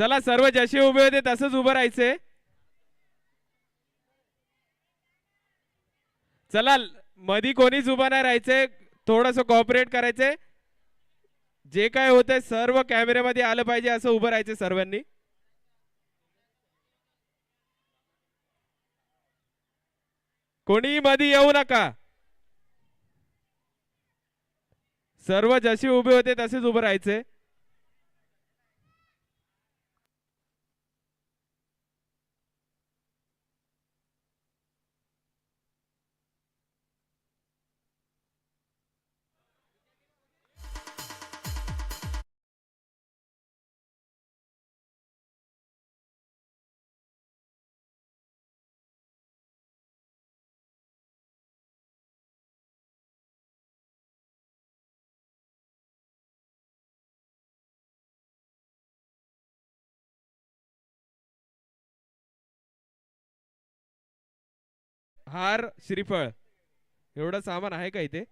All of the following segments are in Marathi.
चला सर्व जसे उभे होते तसंच उभं राहायचंय चला मधी कोणीच उभं नाही राहायचंय थोडस कॉपरेट करायचंय जे काय होतंय सर्व कॅमेऱ्यामध्ये आलं पाहिजे असं उभं राहायचे सर्वांनी. कोणी मधी येऊ नका. सर्व जसे उभे होते तसेच उभं राहायचे. हार श्रीफळ. एवढं सामान आहे का इथे?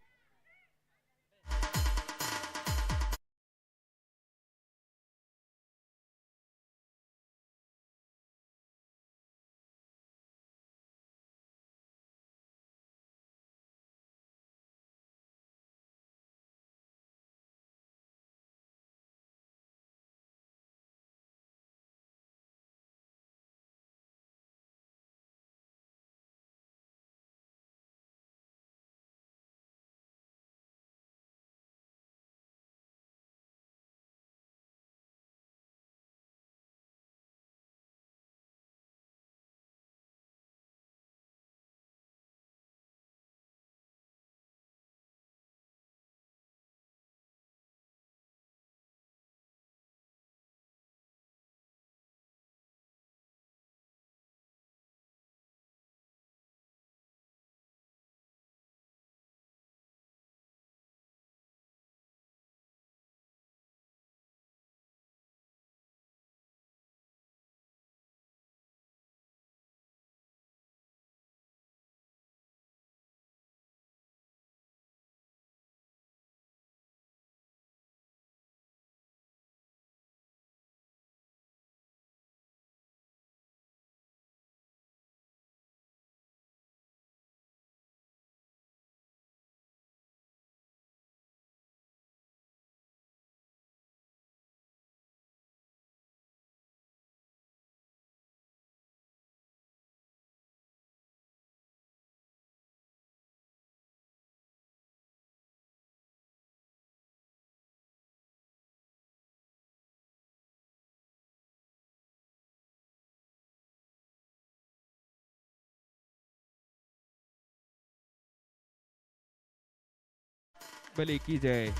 भले की जय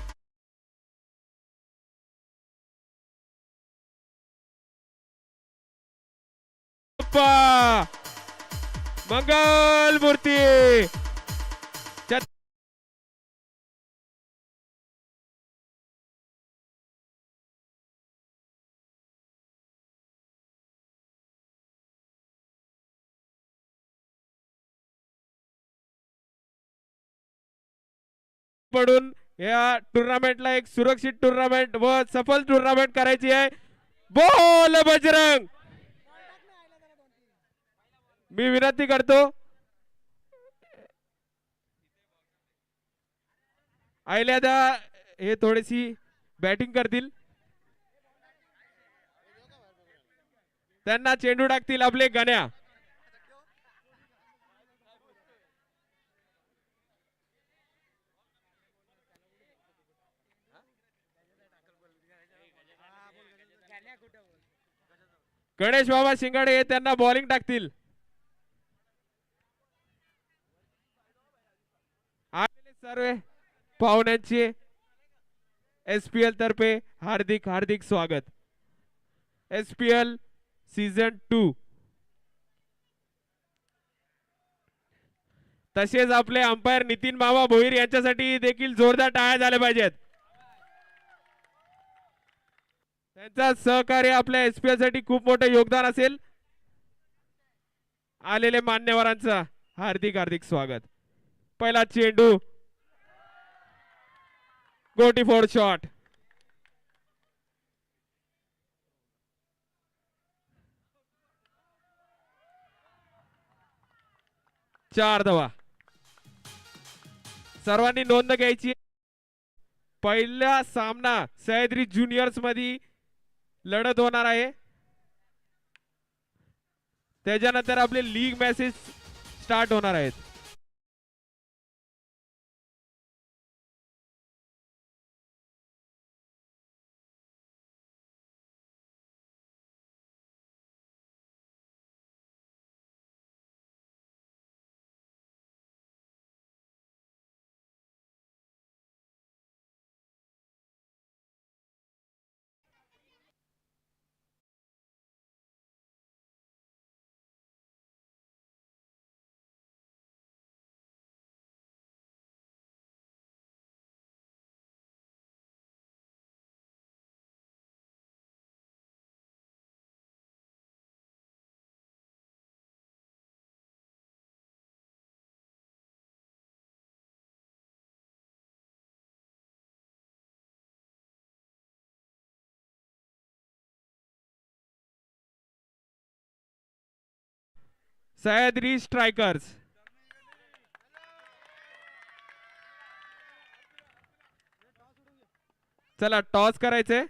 मंगल मूर्ती! पडून या टुर्नामेंटला एक सुरक्षित टुर्नामेंट व सफल टुर्नामेंट करायची आहे. बोल बजरंग! मी विनंती करतो. आयल्यादा हे थोडीशी बॅटिंग करतील. त्यांना चेंडू टाकतील आपले गण्या. गणेश बाबा शिंगाडे हे त्यांना बॉलिंग टाकतील. सर्व पाहुण्यांचे एस पी एल तर्फे हार्दिक हार्दिक स्वागत. S P L season two तसेच आपले अंपायर नितीन मामा भोईर यांच्यासाठी देखील जोरदार टाळ्या झाल्या पाहिजेत. त्यांचा सहकार्य आपल्या एसपीआयसाठी खूप मोठं योगदान असेल. आलेले मान्यवरांचं हार्दिक हार्दिक स्वागत. पहिला चेंडू. गोटी फोर शॉट. चार धवा. सर्वांनी नोंद घ्यायची. पहिला सामना सह्याद्री ज्युनियर्समध्ये लढत होणार आहे. त्याच्यानंतर आपले लीग मॅचेस स्टार्ट होणार आहेत. सह्याद्री स्ट्रायकर्स चला टॉस करायचे.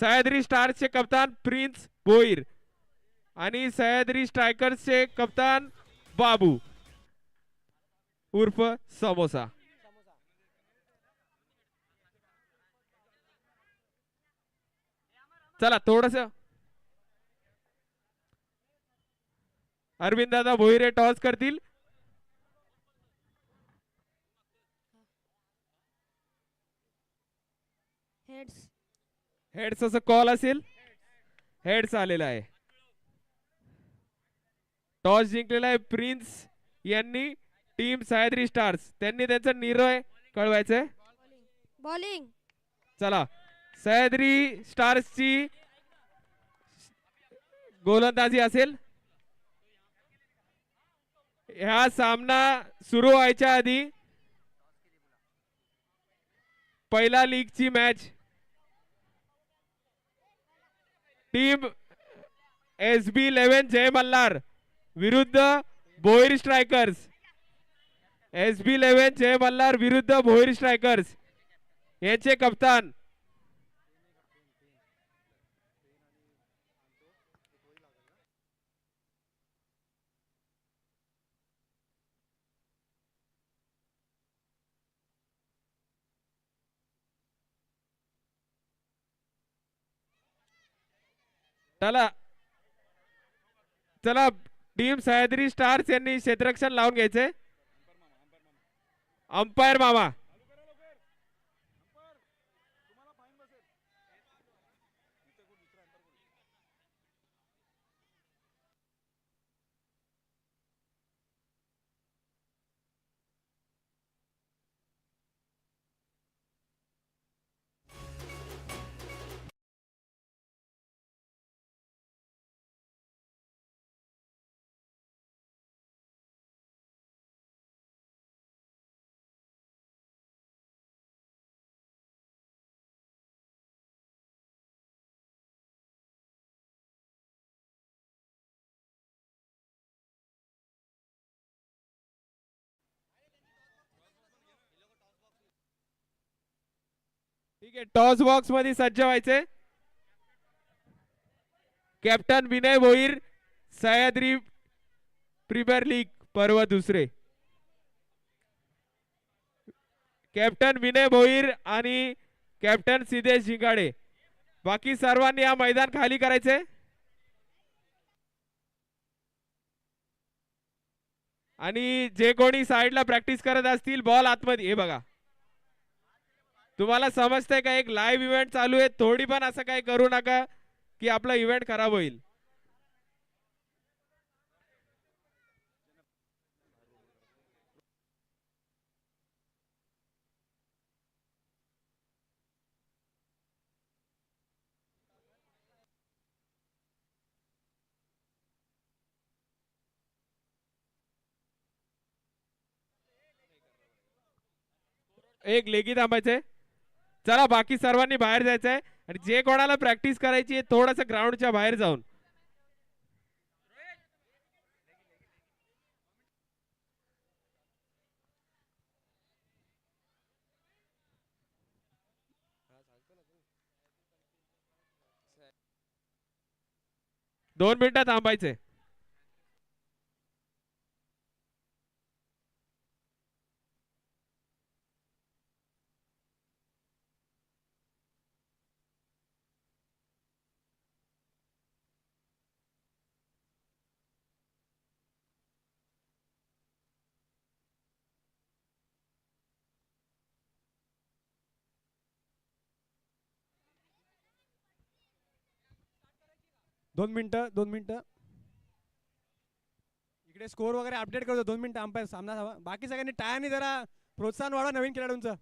सह्याद्री स्टार्सचे कप्तान प्रिन्स भोईर आणि सह्याद्री स्ट्रायकर्सचे कप्तान बाबू. उर्फ समोसा. चला थोडस अरविंद दादा भोईरे टॉस करतील. हेड्स हेड्स असं कॉल असेल. हेड्स आलेला आहे. टॉस जिंकलेला आहे प्रिन्स यांनी. टीम सह्याद्री स्टार्स त्यांनी त्यांचा निर्णय कळवायचंय. बॉलिंग चला. सह्याद्री स्टार्सची गोलंदाजी असेल. ह्या सामना सुरू व्हायच्या आधी पहिला लीगची match team S B eleven Jai Malhar विरुद्ध Bhoir strikers. S B eleven Jai Malhar विरुद्ध भोईर स्ट्रायकर्स. यांचे कप्तान चला. चला टीम सह्याद्री स्टार्स यांनी क्षेत्ररक्षण लावून घ्यायचे अंपायर मामा. ठीक आहे टॉस बॉक्समध्ये सज्ज व्हायचे. Captain Vinay Bhoir Sahyadri premier league पर्व दुसरे. कॅप्टन विनय भोईर आणि कॅप्टन सिद्धेश झिंगाडे. बाकी सर्वांनी या मैदान खाली करायचे. आणि जे कोणी साईडला प्रॅक्टिस करत असतील बॉल आतमध्ये हे बघा. तुम्हाला समजतंय का एक लाईव्ह इव्हेंट चालू आहे थोडी पण असं काही करू नका की आपला इव्हेंट खराब होईल. एक लेगी थांबायचंय. चला बाकी सर्वांनी बाहेर जायचंय. आणि जे कोणाला प्रॅक्टिस करायची आहे थोडस ग्राउंडच्या बाहेर जाऊन. दोन मिनिटं थांबायचे. दोन मिनटं दोन मिनटं. इकडे स्कोर वगैरे अपडेट करतो दोन मिनटं अंपायर सामना हवा बाकी सगळ्यांनी टाळ्यांनी जरा प्रोत्साहन वाढवा नवीन खेळाडूंचं.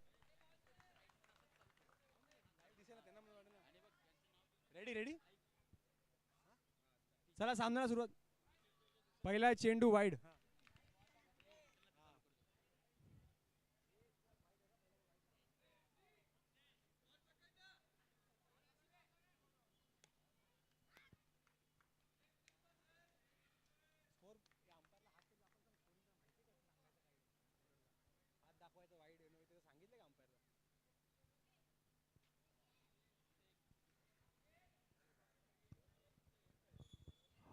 रेडी रेडी चला सामन्याला सुरुवात. पहिला चेंडू वाईड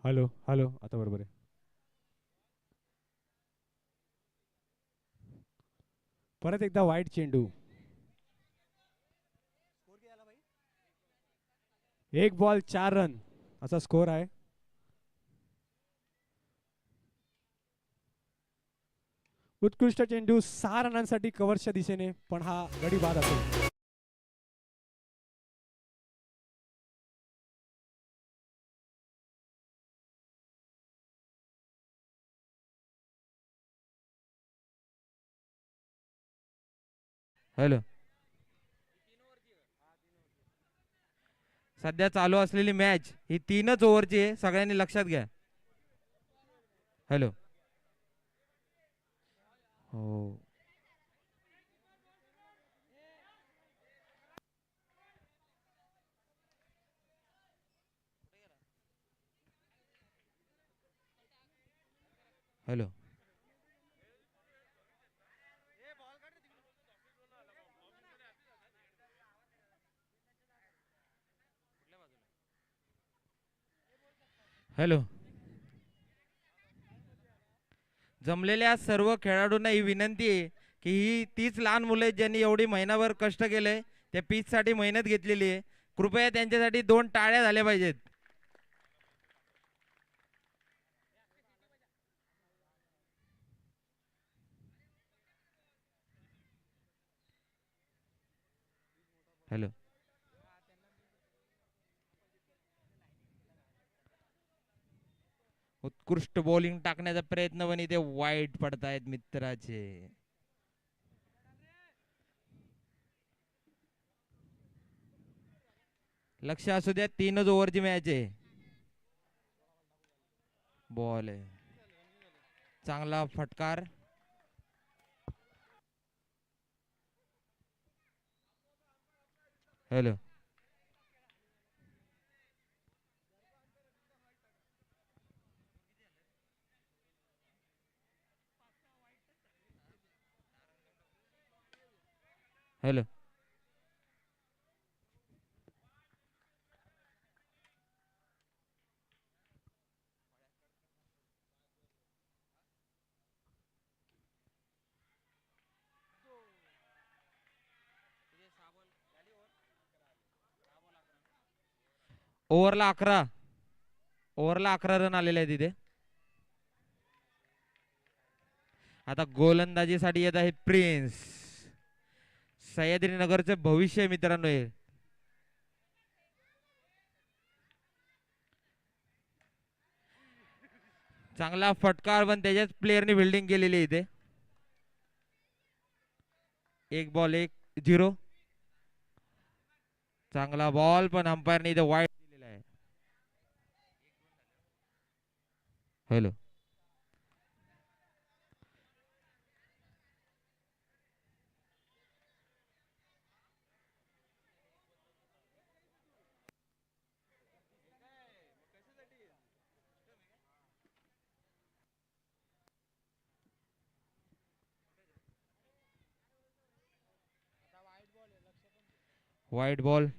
हॅलो हॅलो आता बरोबर आहे. परत एकदा वाईट चेंडू. एक बॉल चार रन. असा स्कोर आहे. उत्कृष्ट चेंडू सहा रनांसाठी कव्हरच्या दिशेने पण हा गडी बाद असेल. हॅलो सध्या चालू असलेली मॅच ही तीनच ओव्हरची आहे. सगळ्यांनी लक्षात घ्या. हॅलो. हो. हॅलो. हॅलो. जमलेल्या सर्व खेळाडूंना ही विनंती आहे की ही तीच लहान मुलं आहेत ज्यांनी एवढी महिनाभर कष्ट केले त्या पीचसाठी मेहनत घेतलेली आहे. कृपया त्यांच्यासाठी दोन टाळ्या झाल्या पाहिजेत. हॅलो. उत्कृष्ट बॉलिंग टाकण्याचा प्रयत्न पण इथे वाईट पडतायत मित्राचे. लक्ष असू द्या तीनच ओव्हरची मॅच आहे. बॉल आहे. चांगला फटकार. हॅलो हॅलो ओव्हरला अकरा. ओव्हरला अकरा रन आलेले आहे तिथे आता गोलंदाजीसाठी येत आहे प्रिन्स सह्याद्रीनगरचे भविष्य मित्रांनो हे. चांगला फटकार पण त्याच्याच प्लेअरने बिल्डिंग केलेली आहे इथे. एक बॉल एक झिरो चांगला बॉल पण अंपायरने इथे वाईट दिलेला आहे. हॅलो वाईट बॉल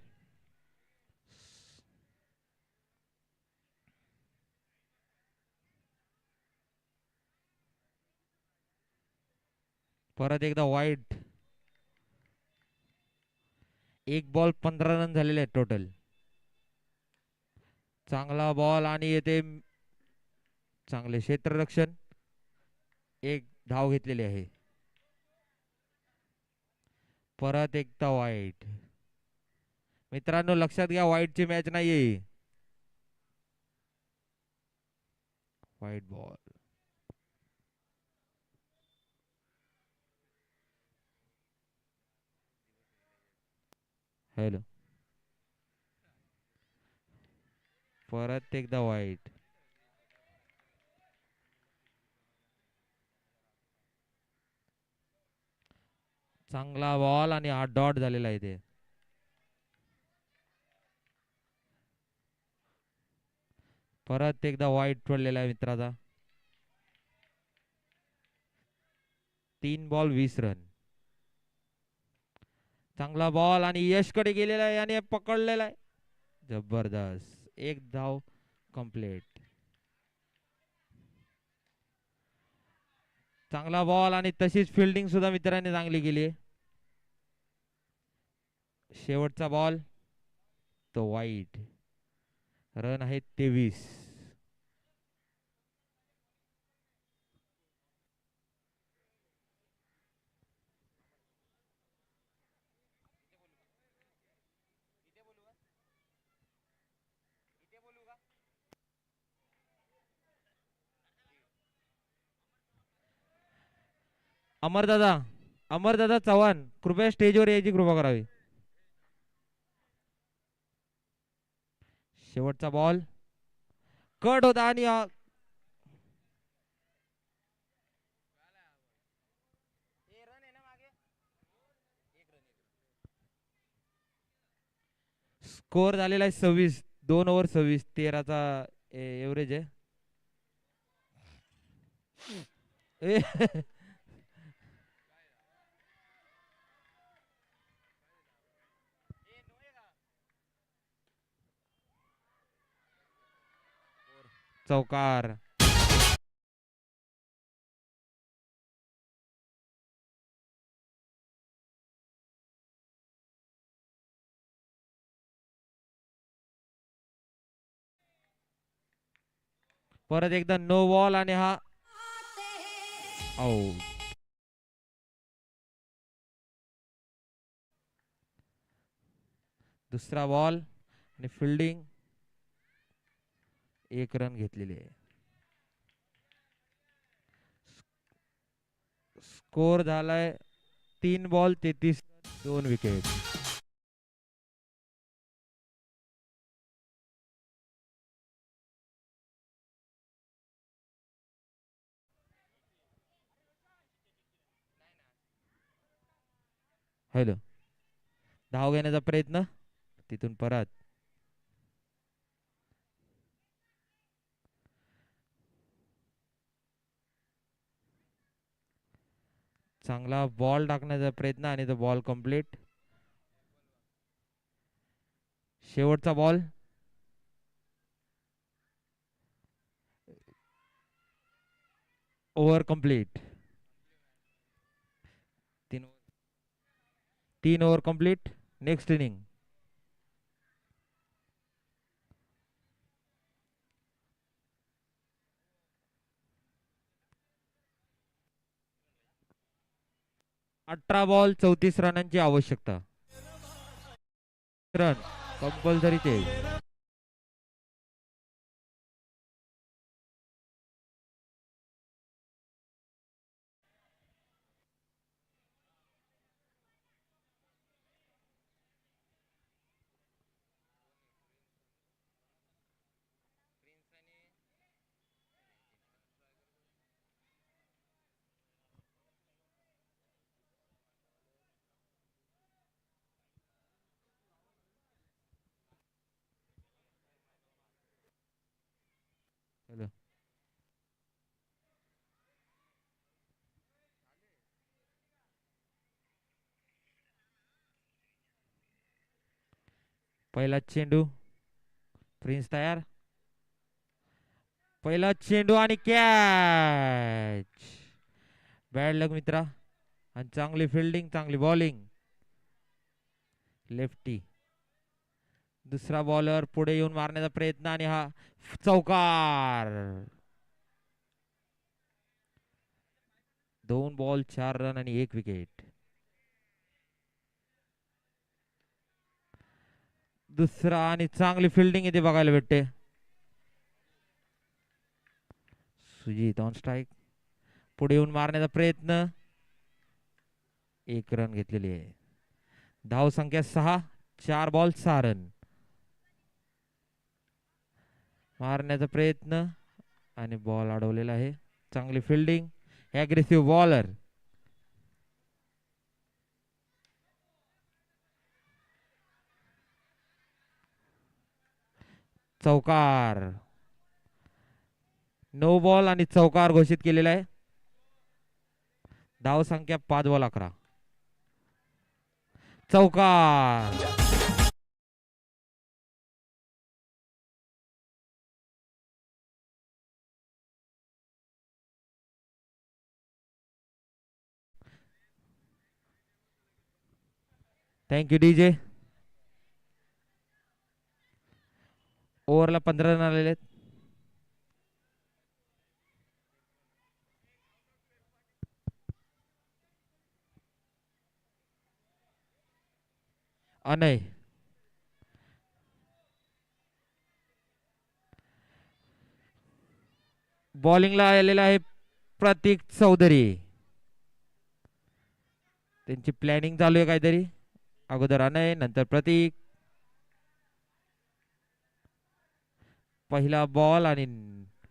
परत एकदा वाईट एक बॉल पंधरा रन झालेले आहेत टोटल चांगला बॉल आणि येथे चांगले क्षेत्ररक्षण. एक धाव घेतलेली आहे. परत एकदा वाईट मित्रांनो लक्षात घ्या व्हाईटची मॅच नाहीये. वाईट बॉल हॅलो परत एकदा वाईट चांगला बॉल आणि हा डॉट झालेला आहे ते परत एकदा वाईट पडलेला आहे मित्राचा. तीन बॉल वीस रन चांगला बॉल आणि यशकडे गेलेला आहे आणि पकडलेला आहे. जबरदस्त. एक धाव कंप्लीट चांगला बॉल आणि तशीच फिल्डिंग सुद्धा मित्रांनी चांगली केली शेवटचा बॉल तो वाईट रन आहेत तेवीस. अमरदादा अमरदादा चव्हाण कृपया स्टेजवर यायची कृपा करावी. शेवटचा बॉल. कट होता आणि स्कोर झालेला आहे सव्वीस दोन ओव्हर सव्वीस तेराचा एव्हरेज आहे. चौकार. परत एकदा नो बॉल आणि हा आऊट दुसरा बॉल आणि फिल्डिंग एक रन घेतलेली आहे. स्कोर झालाय तीन बॉल तेहतीस दोन विकेट हॅलो धाव घेण्याचा प्रयत्न? तिथून परत. चांगला बॉल टाकण्याचा प्रयत्न आणि तो बॉल कंप्लीट शेवटचा बॉल ओव्हर कंप्लीट तीन ओव्हर कंप्लीट नेक्स्ट इनिंग अठरा बॉल चौतीस रनांची आवश्यकता. रन कंपल्सरी ते हॅलो पहिला चेंडू. प्रिन्स तयार. पहिला चेंडू आणि कॅच बॅड लग मित्रा. आणि चांगली फिल्डिंग चांगली बॉलिंग लेफ्टी दुसरा बॉलर पुढे येऊन मारण्याचा प्रयत्न आणि हा चौकार. दोन बॉल चार रन आणि एक विकेट दुसरा आणि चांगली फिल्डिंग इथे बघायला भेटते. सुजित ऑन स्ट्राईक पुढे येऊन मारण्याचा प्रयत्न. एक रन घेतलेली आहे. धाव संख्या सहा चार बॉल सहा रन मारण्याचा प्रयत्न. आणि बॉल अडवलेला आहे. चांगली फिल्डिंग ॲग्रेसिव्ह बॉलर चौकार. नो बॉल आणि चौकार घोषित केलेला आहे. धाव संख्या पाच बॉल अकरा. चौकार. थँक्यू डीजे ओव्हरला पंधरा रन आलेले आहेत. अनय. बॉलिंगला आलेला आहे प्रतीक चौधरी. त्यांची प्लॅनिंग चालू आहे काहीतरी. अगोदर अनय नंतर प्रतीक. पहिला बॉल आणि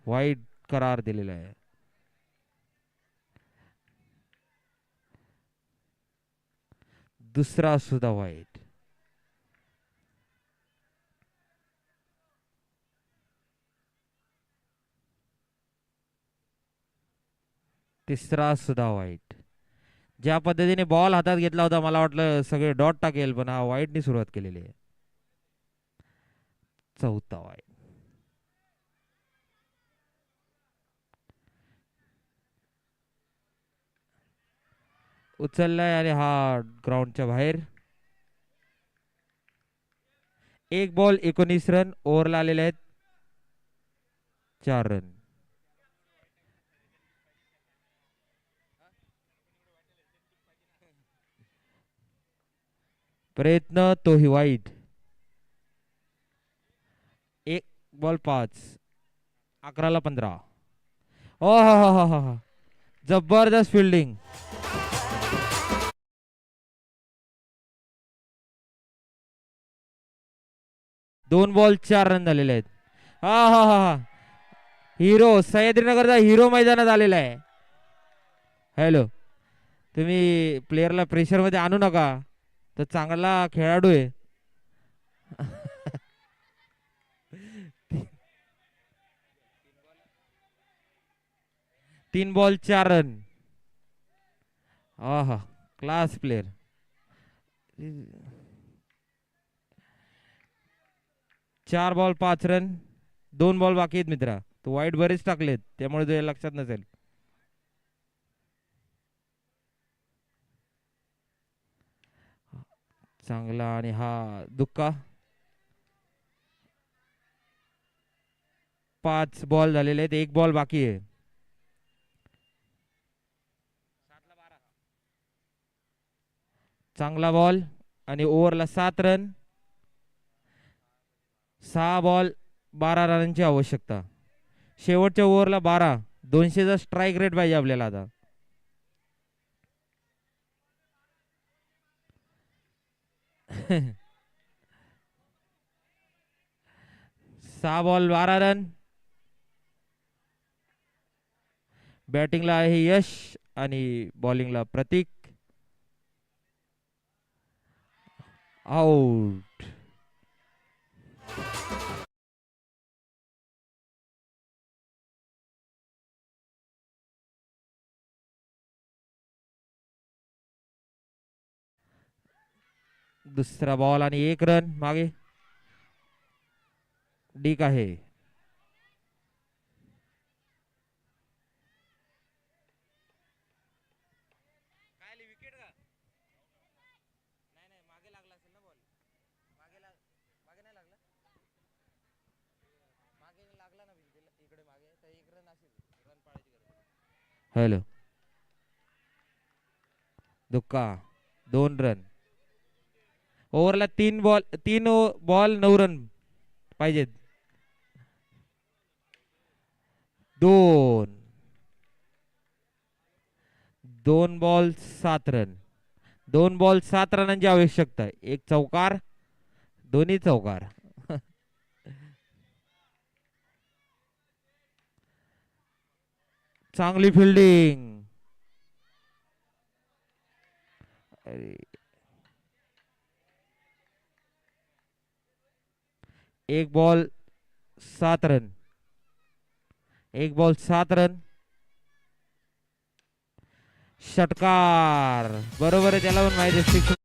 वाईट करार दिलेला आहे. दुसरा सुद्धा वाईट तिसरा सुद्धा वाईट ज्या पद्धतीने बॉल हातात घेतला होता मला वाटलं सगळे डॉट टाकेल पण हा वाईटनी सुरुवात केलेली आहे. चौथा वाईट उचललाय आणि हा ग्राउंडच्या बाहेर. एक बॉल एकोणीस रन ओव्हरला आलेले आहेत. चार रन प्रयत्न तोही वाईट एक बॉल पाच. अकराला पंधरा. ओ हा हा हा हा हा. जबरदस्त फिल्डिंग दोन बॉल चार रन झालेले आहेत. हा हा हा हा. हिरो सह्याद्रीनगरचा हिरो मैदानात आलेला आहे. हॅलो तुम्ही प्लेअरला प्रेशरमध्ये आणू नका. तो चांगला खेळाडू आहे. तीन बॉल चार रन. हा क्लास प्लेअर चार बॉल पाच रन दोन बॉल बाकी आहेत मित्रा. तो वाईट बरेच टाकलेत त्यामुळे तुझ्या लक्षात नसेल. चांगला आणि हा दुक्का. पाच बॉल झालेले आहेत एक बॉल बाकी आहे. चांगला बॉल आणि ओव्हरला सात रन सहा बॉल बारा रनांची आवश्यकता. शेवटच्या ओव्हरला बारा दोनशेचा स्ट्राईक रेट पाहिजे आपल्याला आता. सहा बॉल बारा रन. बॅटिंगला आहे यश आणि बॉलिंगला प्रतीक. आऊट दुसरा बॉल आणि एक रन मागे. डीक आहे. हॅलो. दुक्का. दोन रन ओव्हरला तीन बॉल तीन बॉल नऊ रन पाहिजेत. दोन. दोन बॉल सात रन. दोन बॉल सात रनांची आवश्यकता. एक चौकार दोन्ही चौकार. चांगली फिल्डिंग एक बॉल सात रन. एक बॉल सात रन. षटकार. बरोबर आहे त्याला पण माहिती